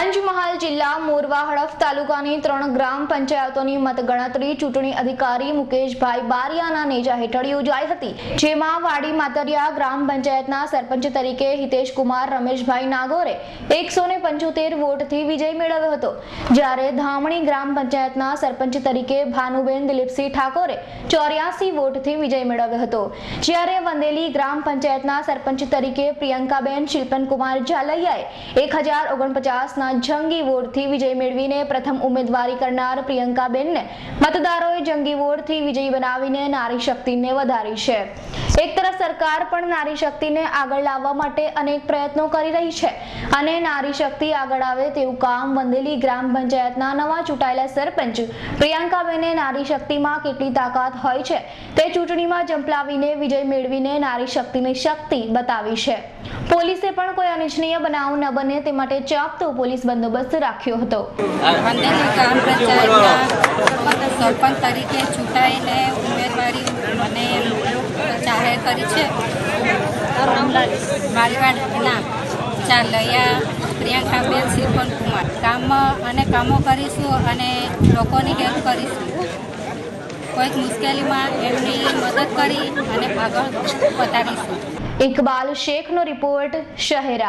પંચમહાલ જિલ્લા મોરવા હડફ તાલુકાની ત્રણ ગ્રામ પંચાયતોની મતગણતરી ચૂંટણી અધિકારી મુકેશભાઈ બારિયાના નેજા હેઠળ યોજાઈ હતી, જેમાં વાડી માતરિયા ગ્રામ પંચાયતના સરપંચ તરીકે હિતેશકુમાર રમેશભાઈ નાગોરે એકસો ને પંચોતેર વોટથી વિજય મેળવ્યો હતો. જ્યારે ધામણી ગ્રામ પંચાયતના સરપંચ તરીકે ભાનુબેન દિલીપસિંહ ઠાકોરે ચોર્યાસી વોટથી વિજય મેળવ્યો હતો. જ્યારે વંદેલી ગ્રામ પંચાયતના સરપંચ તરીકે પ્રિયંકાબેન શિલ્પનકુમાર ઝાલૈયાએ એક હજાર ઓગણપચાસના જંગી વોટથી વિજય મેળવીને પ્રથમ ઉમેદવારી કરનાર પ્રિયંકાબેનને મતદારોએ જંગી વોટથી વિજયી બનાવીને નારી શક્તિને વધારી છે. એક તરફ સરકાર પણ નારી શક્તિને આગળ લાવવા માટે અનેક પ્રયત્નો કરી રહી છે અને નારી શક્તિ આગળ આવે તેવું કામ વંદેલી ગ્રામ પંચાયતના નવા ચૂંટાયેલા સરપંચ પ્રિયંકાબેને નારી શક્તિમાં કેટલી તાકાત હોય છે તે ચૂંટણીમાં જંપલાવીને વિજય મેળવીને નારી શક્તિની શક્તિ બતાવી છે. પોલીસે પણ કોઈ અનિચ્છનીય બનાવ ન બને તે માટે ચાપતો પોલીસ બંદોબસ્ત રાખ્યો હતો. સરપંચ તરીકે ચૂંટાઈને કરી છે. મારીવાડના ચાલૈયા પ્રિયંકાબેન શિરપન કુમાર. કામમાં અને કામો કરીશું અને લોકોની હેલ્પ કરીશું. કોઈક મુશ્કેલીમાં એમની મદદ કરી અને આગળ વધારીશું. ઇકબાલ શેખનો રિપોર્ટ શહેરા.